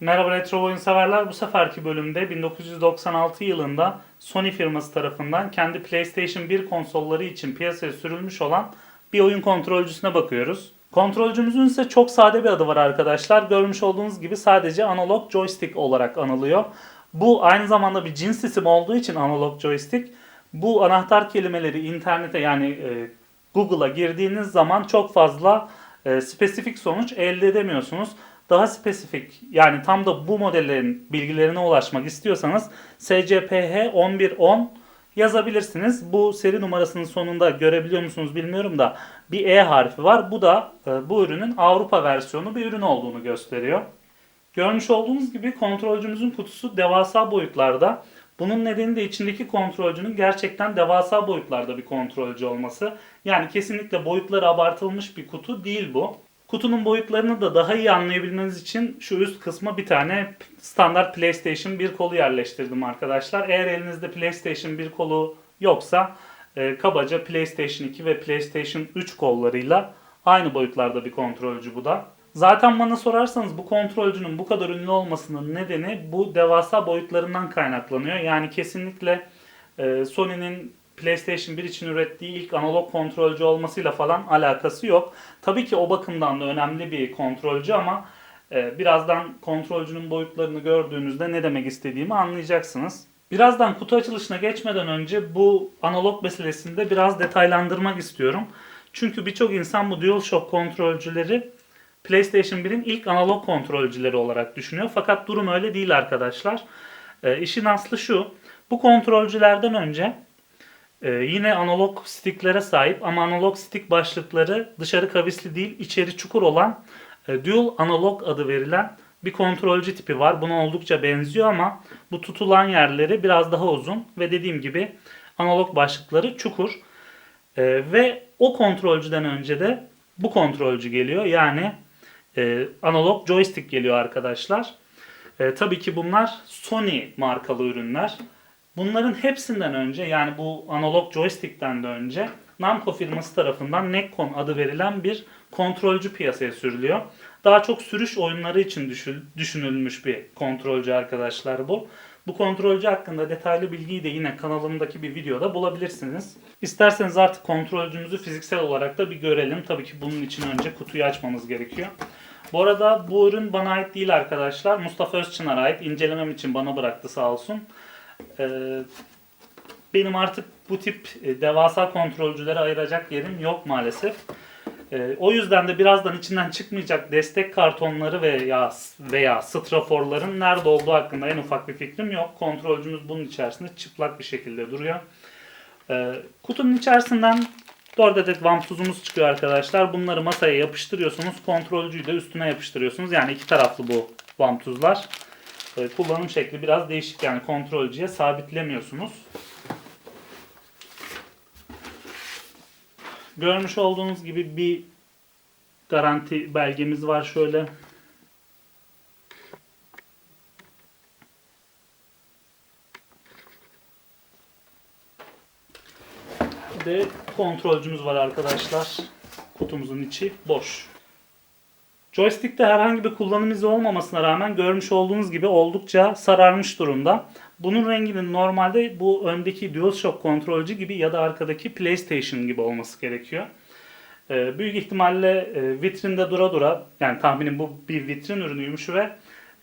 Merhaba retro oyun severler. Bu seferki bölümde 1996 yılında Sony firması tarafından kendi PlayStation 1 konsolları için piyasaya sürülmüş olan bir oyun kontrolcüsüne bakıyoruz. Kontrolcümüzün ise çok sade bir adı var arkadaşlar. Görmüş olduğunuz gibi sadece analog joystick olarak anılıyor. Bu aynı zamanda bir cins isim olduğu için analog joystick bu anahtar kelimeleri internete yani e, Google'a girdiğiniz zaman çok fazla e, spesifik sonuç elde edemiyorsunuz. Daha spesifik yani tam da bu modellerin bilgilerine ulaşmak istiyorsanız SCPH 1110 yazabilirsiniz. Bu seri numarasının sonunda görebiliyor musunuz bilmiyorum da bir E harfi var. Bu da e, bu ürünün Avrupa versiyonu bir ürün olduğunu gösteriyor. Görmüş olduğunuz gibi kontrolcümüzün kutusu devasa boyutlarda. Bunun nedeni de içindeki kontrolcünün gerçekten devasa boyutlarda bir kontrolcü olması. Yani kesinlikle boyutları abartılmış bir kutu değil bu. Kutunun boyutlarını da daha iyi anlayabilmeniz için şu üst kısma bir tane standart PlayStation 1 kolu yerleştirdim arkadaşlar. Eğer elinizde PlayStation 1 kolu yoksa e, kabaca PlayStation 2 ve PlayStation 3 kollarıyla aynı boyutlarda bir kontrolcü bu da. Zaten bana sorarsanız bu kontrolcünün bu kadar ünlü olmasının nedeni bu devasa boyutlarından kaynaklanıyor. Yani kesinlikle e, Sony'nin PlayStation 1 için ürettiği ilk analog kontrolcü olmasıyla falan alakası yok. Tabii ki o bakımdan da önemli bir kontrolcü ama e, birazdan kontrolcünün boyutlarını gördüğünüzde ne demek istediğimi anlayacaksınız. Birazdan kutu açılışına geçmeden önce bu analog meselesini de biraz detaylandırmak istiyorum. Çünkü birçok insan bu DualShock kontrolcüleri PlayStation 1'in ilk analog kontrolcüleri olarak düşünüyor. Fakat durum öyle değil arkadaşlar. E, işin aslı şu. Bu kontrolcülerden önce ee, yine analog sticklere sahip ama analog stick başlıkları dışarı kavisli değil içeri çukur olan e, dual analog adı verilen bir kontrolcü tipi var. Buna oldukça benziyor ama bu tutulan yerleri biraz daha uzun ve dediğim gibi analog başlıkları çukur. E, ve o kontrolcüden önce de bu kontrolcü geliyor. Yani e, analog joystick geliyor arkadaşlar. E, tabii ki bunlar Sony markalı ürünler. Bunların hepsinden önce yani bu analog joystick'ten de önce Namco firması tarafından Neccon adı verilen bir kontrolcü piyasaya sürülüyor. Daha çok sürüş oyunları için düşünülmüş bir kontrolcü arkadaşlar bu. Bu kontrolcü hakkında detaylı bilgiyi de yine kanalımdaki bir videoda bulabilirsiniz. İsterseniz artık kontrolcümüzü fiziksel olarak da bir görelim. Tabii ki bunun için önce kutuyu açmamız gerekiyor. Bu arada bu ürün bana ait değil arkadaşlar. Mustafa Özçınar'a ait. İncelemem için bana bıraktı sağ olsun. Ee, benim artık bu tip e, devasa kontrolcülere ayıracak yerim yok maalesef. Ee, o yüzden de birazdan içinden çıkmayacak destek kartonları veya veya straforların nerede olduğu hakkında en ufak bir fikrim yok. Kontrolcümüz bunun içerisinde çıplak bir şekilde duruyor. Ee, kutunun içerisinden 4 adet vantuzumuz çıkıyor arkadaşlar. Bunları masaya yapıştırıyorsunuz. Kontrolcüyü de üstüne yapıştırıyorsunuz. Yani iki taraflı bu vantuzlar. E, kullanım şekli biraz değişik yani kontrolcüye sabitlemiyorsunuz. Görmüş olduğunuz gibi bir garanti belgemiz var şöyle. Bir de kontrolcümüz var arkadaşlar. Kutumuzun içi boş. Joystick'te herhangi bir kullanım izi olmamasına rağmen görmüş olduğunuz gibi oldukça sararmış durumda. Bunun renginin normalde bu öndeki DualShock kontrolcü gibi ya da arkadaki PlayStation gibi olması gerekiyor. Ee, büyük ihtimalle e, vitrinde dura dura yani tahminim bu bir vitrin ürünüymüş ve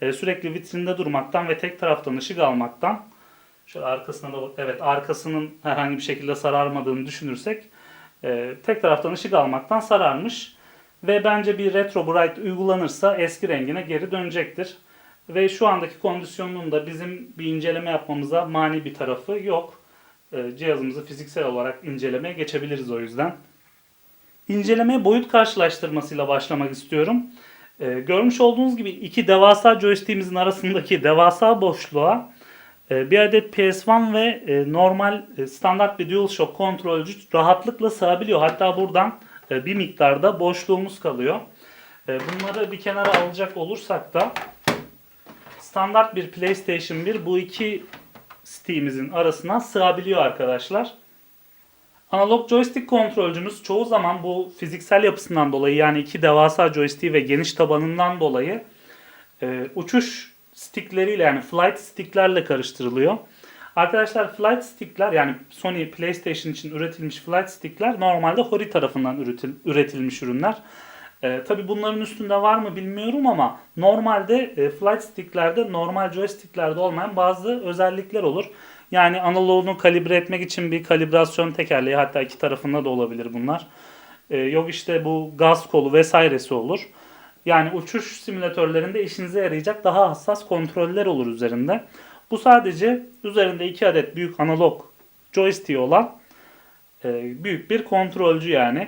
e, sürekli vitrinde durmaktan ve tek taraftan ışık almaktan şöyle arkasına da evet arkasının herhangi bir şekilde sararmadığını düşünürsek e, tek taraftan ışık almaktan sararmış. Ve bence bir retro bright uygulanırsa eski rengine geri dönecektir. Ve şu andaki kondisyonunun da bizim bir inceleme yapmamıza mani bir tarafı yok. Ee, cihazımızı fiziksel olarak incelemeye geçebiliriz o yüzden. İncelemeye boyut karşılaştırmasıyla başlamak istiyorum. Ee, görmüş olduğunuz gibi iki devasa joystick'imizin arasındaki devasa boşluğa e, bir adet PS1 ve e, normal e, standart bir DualShock kontrolcü rahatlıkla sığabiliyor. Hatta buradan bir miktarda boşluğumuz kalıyor. E, bunları bir kenara alacak olursak da standart bir PlayStation 1 bu iki Steam'imizin arasına sığabiliyor arkadaşlar. Analog joystick kontrolcümüz çoğu zaman bu fiziksel yapısından dolayı yani iki devasa joystick ve geniş tabanından dolayı e, uçuş stickleriyle yani flight sticklerle karıştırılıyor. Arkadaşlar flight stickler yani Sony PlayStation için üretilmiş flight stickler normalde Hori tarafından üretil, üretilmiş ürünler. E, Tabi bunların üstünde var mı bilmiyorum ama normalde e, flight sticklerde normal joysticklerde olmayan bazı özellikler olur. Yani analoğunu kalibre etmek için bir kalibrasyon tekerleği hatta iki tarafında da olabilir bunlar. E, yok işte bu gaz kolu vesairesi olur. Yani uçuş simülatörlerinde işinize yarayacak daha hassas kontroller olur üzerinde. Bu sadece üzerinde iki adet büyük analog joystick olan e, büyük bir kontrolcü yani.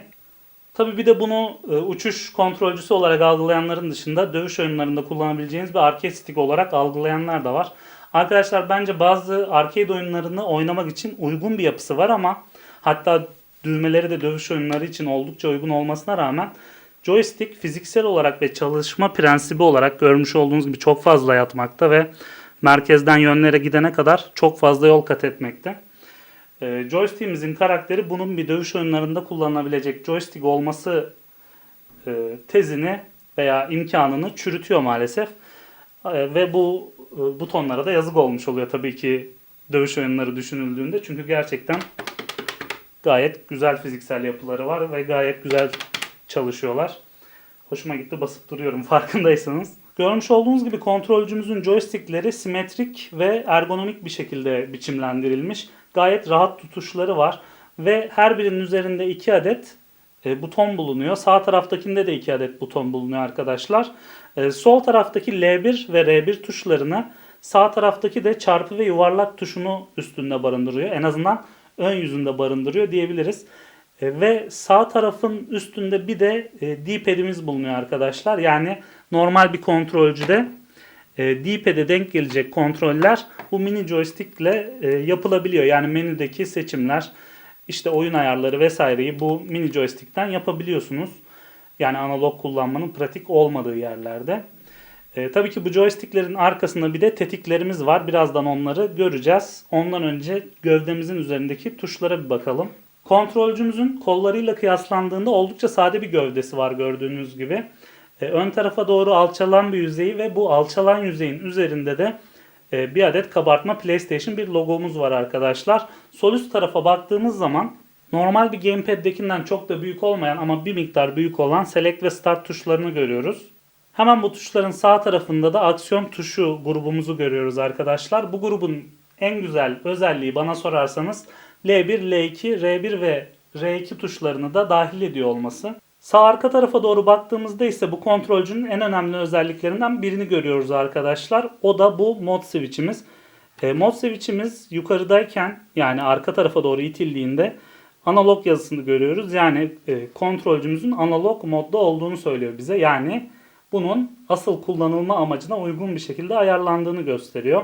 Tabii bir de bunu e, uçuş kontrolcüsü olarak algılayanların dışında dövüş oyunlarında kullanabileceğiniz bir arcade stick olarak algılayanlar da var. Arkadaşlar bence bazı arcade oyunlarını oynamak için uygun bir yapısı var ama hatta düğmeleri de dövüş oyunları için oldukça uygun olmasına rağmen joystick fiziksel olarak ve çalışma prensibi olarak görmüş olduğunuz gibi çok fazla yatmakta ve merkezden yönlere gidene kadar çok fazla yol kat etmekte. E, joystick'imizin karakteri bunun bir dövüş oyunlarında kullanılabilecek joystick olması e, tezini veya imkanını çürütüyor maalesef. E, ve bu e, butonlara da yazık olmuş oluyor tabii ki dövüş oyunları düşünüldüğünde. Çünkü gerçekten gayet güzel fiziksel yapıları var ve gayet güzel çalışıyorlar. Hoşuma gitti basıp duruyorum farkındaysanız. Görmüş olduğunuz gibi kontrolcümüzün joystickleri simetrik ve ergonomik bir şekilde biçimlendirilmiş. Gayet rahat tutuşları var ve her birinin üzerinde 2 adet e, buton bulunuyor. Sağ taraftakinde de 2 adet buton bulunuyor arkadaşlar. E, sol taraftaki L1 ve R1 tuşlarını sağ taraftaki de çarpı ve yuvarlak tuşunu üstünde barındırıyor. En azından ön yüzünde barındırıyor diyebiliriz. E, ve sağ tarafın üstünde bir de D-pad'imiz bulunuyor arkadaşlar. Yani normal bir kontrolcüde e, D-pad'e denk gelecek kontroller bu mini joystick ile e, yapılabiliyor. Yani menüdeki seçimler, işte oyun ayarları vesaireyi bu mini joystick'ten yapabiliyorsunuz. Yani analog kullanmanın pratik olmadığı yerlerde. E, tabii ki bu joysticklerin arkasında bir de tetiklerimiz var. Birazdan onları göreceğiz. Ondan önce gövdemizin üzerindeki tuşlara bir bakalım. Kontrolcümüzün kollarıyla kıyaslandığında oldukça sade bir gövdesi var gördüğünüz gibi. E, ön tarafa doğru alçalan bir yüzeyi ve bu alçalan yüzeyin üzerinde de e, bir adet kabartma PlayStation bir logomuz var arkadaşlar. Sol üst tarafa baktığımız zaman normal bir gamepad'dekinden çok da büyük olmayan ama bir miktar büyük olan select ve start tuşlarını görüyoruz. Hemen bu tuşların sağ tarafında da aksiyon tuşu grubumuzu görüyoruz arkadaşlar. Bu grubun en güzel özelliği bana sorarsanız L1, L2, R1 ve R2 tuşlarını da dahil ediyor olması. Sağ arka tarafa doğru baktığımızda ise bu kontrolcünün en önemli özelliklerinden birini görüyoruz arkadaşlar. O da bu mod switch'imiz. E, mod switch'imiz yukarıdayken yani arka tarafa doğru itildiğinde analog yazısını görüyoruz. Yani e, kontrolcümüzün analog modda olduğunu söylüyor bize. Yani bunun asıl kullanılma amacına uygun bir şekilde ayarlandığını gösteriyor.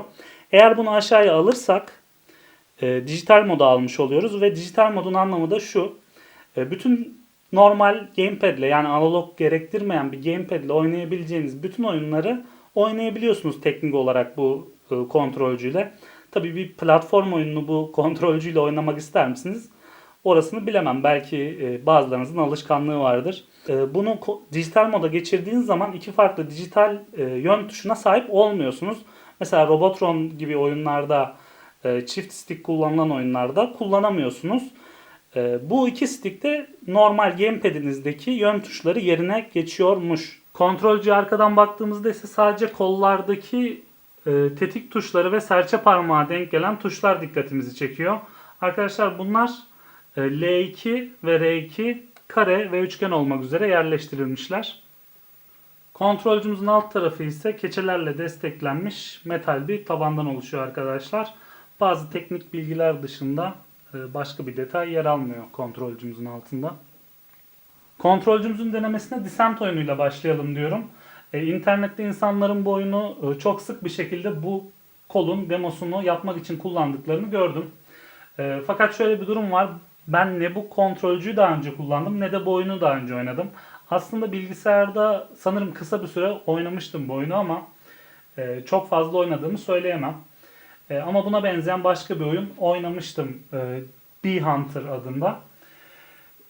Eğer bunu aşağıya alırsak e, dijital moda almış oluyoruz ve dijital modun anlamı da şu. E, bütün normal gamepad ile yani analog gerektirmeyen bir gamepad ile oynayabileceğiniz bütün oyunları oynayabiliyorsunuz teknik olarak bu e, kontrolcüyle. Tabii bir platform oyununu bu kontrolcüyle oynamak ister misiniz? Orasını bilemem. Belki e, bazılarınızın alışkanlığı vardır. E, bunu dijital moda geçirdiğiniz zaman iki farklı dijital yön tuşuna sahip olmuyorsunuz. Mesela Robotron gibi oyunlarda çift stick kullanılan oyunlarda kullanamıyorsunuz. E, bu iki stick de normal gamepad'inizdeki yön tuşları yerine geçiyormuş. Kontrolcü arkadan baktığımızda ise sadece kollardaki e, tetik tuşları ve serçe parmağı denk gelen tuşlar dikkatimizi çekiyor. Arkadaşlar bunlar L2 ve R2 kare ve üçgen olmak üzere yerleştirilmişler. Kontrolcümüzün alt tarafı ise keçelerle desteklenmiş metal bir tabandan oluşuyor arkadaşlar. Bazı teknik bilgiler dışında e, başka bir detay yer almıyor kontrolcümüzün altında. Kontrolcümüzün denemesine Descent oyunuyla başlayalım diyorum. E, internette insanların bu oyunu e, çok sık bir şekilde bu kolun demosunu yapmak için kullandıklarını gördüm. Fakat şöyle bir durum var. Ben ne bu kontrolcüyü daha önce kullandım ne de bu oyunu daha önce oynadım. Aslında bilgisayarda sanırım kısa bir süre oynamıştım bu oyunu ama çok fazla oynadığımı söyleyemem. E, ama buna benzeyen başka bir oyun oynamıştım. E, Bee Hunter adında.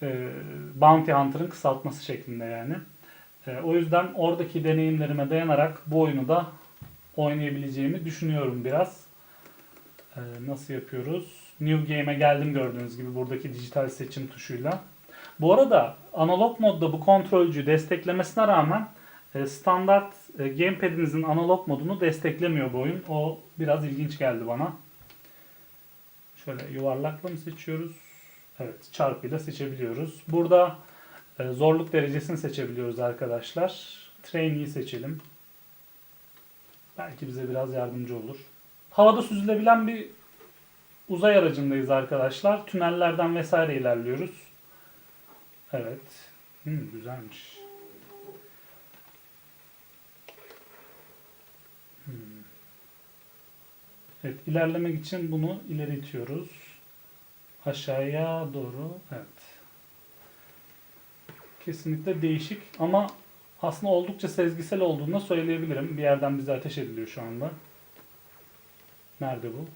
E, Bounty Hunter'ın kısaltması şeklinde yani. E, o yüzden oradaki deneyimlerime dayanarak bu oyunu da oynayabileceğimi düşünüyorum biraz. E, nasıl yapıyoruz? New Game'e geldim gördüğünüz gibi buradaki dijital seçim tuşuyla. Bu arada analog modda bu kontrolcüyü desteklemesine rağmen standart e, gamepad'inizin analog modunu desteklemiyor bu oyun. O biraz ilginç geldi bana. Şöyle yuvarlakla mı seçiyoruz? Evet, çarpıyla seçebiliyoruz. Burada e, zorluk derecesini seçebiliyoruz arkadaşlar. Trainee'yi seçelim. Belki bize biraz yardımcı olur. Havada süzülebilen bir uzay aracındayız arkadaşlar. Tünellerden vesaire ilerliyoruz. Evet. Hmm, güzelmiş. Evet, ilerlemek için bunu ileri itiyoruz. Aşağıya doğru. Evet. Kesinlikle değişik ama aslında oldukça sezgisel olduğunu söyleyebilirim. Bir yerden bize ateş ediliyor şu anda. Nerede bu?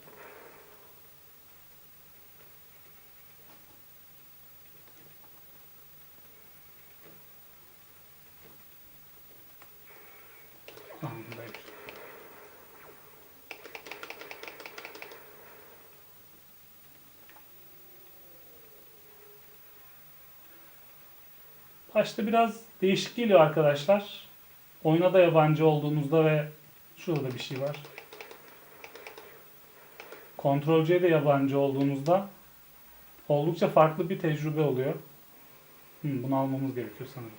Başta biraz değişik geliyor arkadaşlar. Oyuna da yabancı olduğunuzda ve şurada bir şey var. Kontrolcüye de yabancı olduğunuzda oldukça farklı bir tecrübe oluyor. Hmm, bunu almamız gerekiyor sanırım.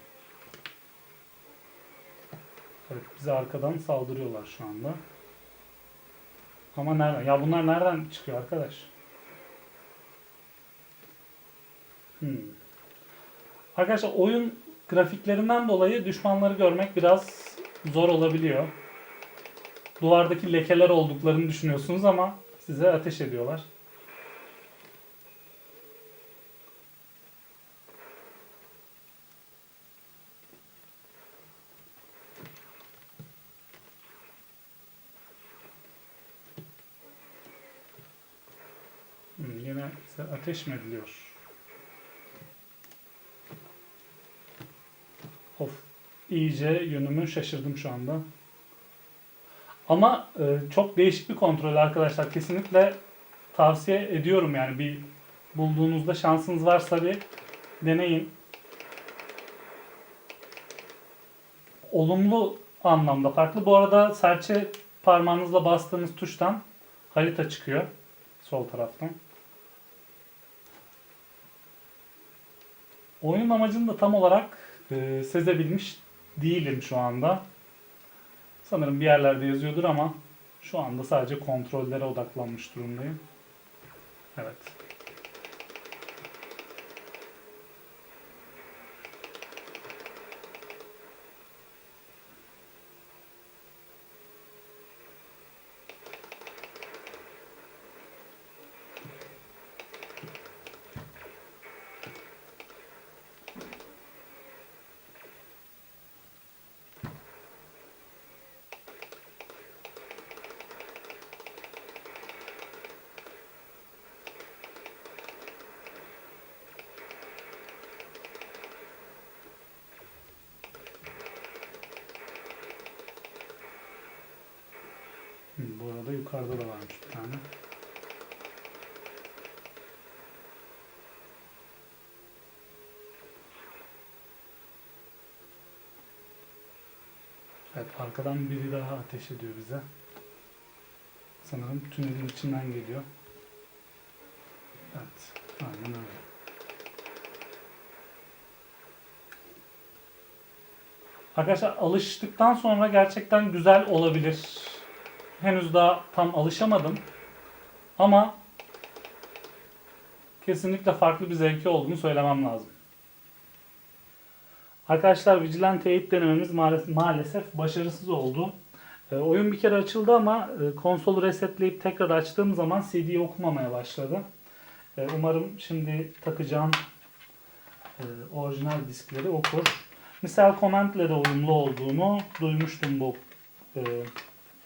Evet, bize arkadan saldırıyorlar şu anda. Ama nereden? Ya bunlar nereden çıkıyor arkadaş? Hmm. Arkadaşlar oyun grafiklerinden dolayı düşmanları görmek biraz zor olabiliyor. Duvardaki lekeler olduklarını düşünüyorsunuz ama size ateş ediyorlar. Hmm, yine ateş mi ediliyor? İyice yönümü şaşırdım şu anda. Ama e, çok değişik bir kontrol arkadaşlar. Kesinlikle tavsiye ediyorum yani bir bulduğunuzda şansınız varsa bir deneyin. Olumlu anlamda farklı. Bu arada serçe parmağınızla bastığınız tuştan harita çıkıyor sol taraftan. Oyun amacını da tam olarak e, sezebilmiş değilim şu anda. Sanırım bir yerlerde yazıyordur ama şu anda sadece kontrollere odaklanmış durumdayım. Evet. Bu arada yukarıda da varmış bir tane. Evet arkadan biri daha ateş ediyor bize. Sanırım tünelin içinden geliyor. Evet. Aynen öyle. Arkadaşlar alıştıktan sonra gerçekten güzel olabilir. Henüz daha tam alışamadım. Ama kesinlikle farklı bir zevki olduğunu söylemem lazım. Arkadaşlar Vigilante 8 denememiz maalesef, başarısız oldu. E, oyun bir kere açıldı ama e, konsolu resetleyip tekrar açtığım zaman CD'yi okumamaya başladı. E, umarım şimdi takacağım e, orijinal diskleri okur. Misal Command ile de uyumlu olduğunu duymuştum bu e,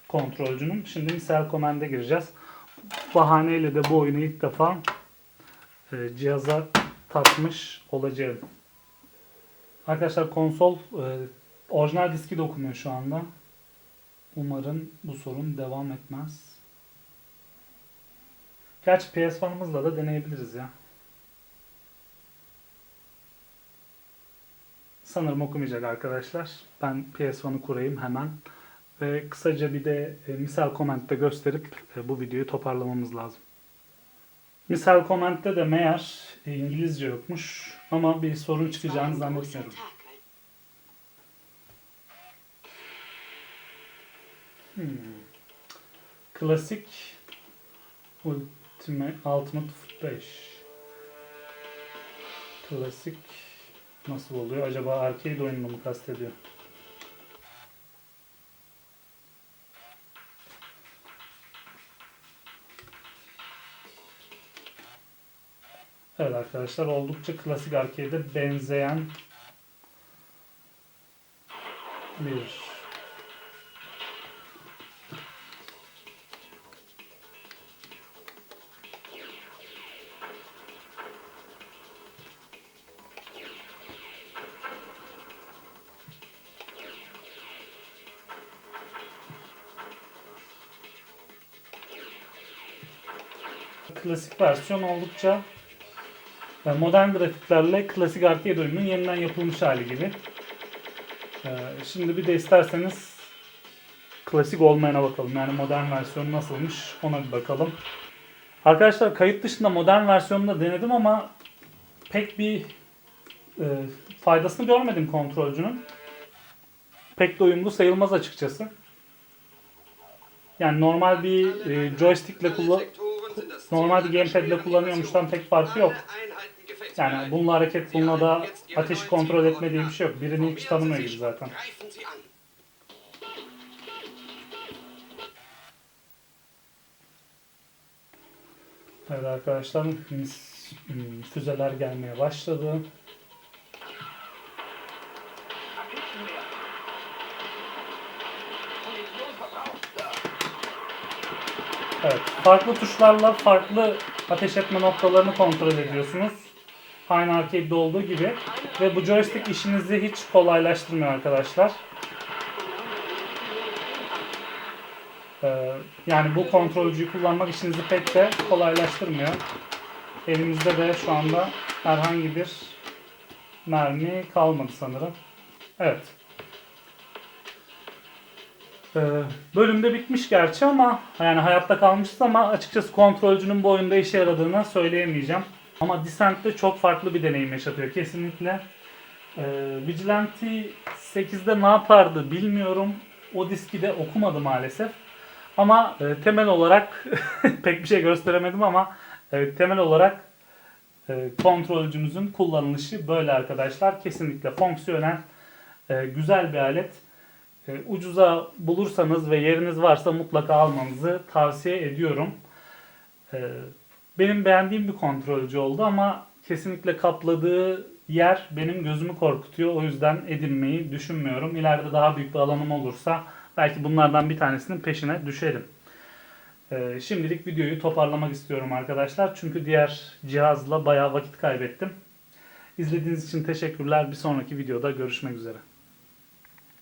kontrolcünün. Şimdi misal Command'e gireceğiz. Bahaneyle de bu oyunu ilk defa e, cihaza takmış olacağım. Arkadaşlar konsol e, Orijinal diski de okumuyor şu anda. Umarım bu sorun devam etmez. Gerçi PS1'ımızla da deneyebiliriz ya. Sanırım okumayacak arkadaşlar. Ben PS1'ı kurayım hemen. Ve kısaca bir de e, misal komentte gösterip e, bu videoyu toparlamamız lazım. Misal komentte de meğer e, İngilizce yokmuş ama bir sorun çıkacağını zannetmiyorum. Hmm. Klasik Ultimate Ultimate 5 Klasik nasıl oluyor? Acaba arcade oyununu mu kastediyor? Evet arkadaşlar oldukça klasik arcade'e benzeyen bir klasik versiyon oldukça modern grafiklerle klasik arcade oyunun yeniden yapılmış hali gibi. E, Şimdi bir de isterseniz klasik olmayana bakalım. Yani modern versiyonu nasılmış ona bir bakalım. Arkadaşlar kayıt dışında modern versiyonunu da denedim ama pek bir e, faydasını görmedim kontrolcünün. Pek de uyumlu sayılmaz açıkçası. Yani normal bir e, joystickle kullan normal bir gamepad kullanıyormuştan pek farkı yok. Yani bununla hareket, bununla da ateşi kontrol etme diye bir şey yok. Birini hiç tanımıyor gibi zaten. Evet arkadaşlar hmm, füzeler gelmeye başladı. Evet, farklı tuşlarla farklı ateş etme noktalarını kontrol ediyorsunuz. Aynı arcade'de olduğu gibi. Ve bu joystick işinizi hiç kolaylaştırmıyor arkadaşlar. Ee, yani bu kontrolcüyü kullanmak işinizi pek de kolaylaştırmıyor. Elimizde de şu anda herhangi bir mermi kalmadı sanırım. Evet. Ee, bölümde bitmiş gerçi ama yani hayatta kalmışız ama açıkçası kontrolcünün bu oyunda işe yaradığını söyleyemeyeceğim. Ama Descent'te çok farklı bir deneyim yaşatıyor kesinlikle. Ee, Vigilante 8'de ne yapardı bilmiyorum. O diski de okumadı maalesef. Ama e, temel olarak pek bir şey gösteremedim ama e, temel olarak e, kontrolcümüzün kullanılışı böyle arkadaşlar. Kesinlikle fonksiyonel, e, güzel bir alet. E, ucuza bulursanız ve yeriniz varsa mutlaka almanızı tavsiye ediyorum. E, benim beğendiğim bir kontrolcü oldu ama kesinlikle kapladığı yer benim gözümü korkutuyor. O yüzden edinmeyi düşünmüyorum. İleride daha büyük bir alanım olursa belki bunlardan bir tanesinin peşine düşerim. E, şimdilik videoyu toparlamak istiyorum arkadaşlar. Çünkü diğer cihazla bayağı vakit kaybettim. İzlediğiniz için teşekkürler. Bir sonraki videoda görüşmek üzere.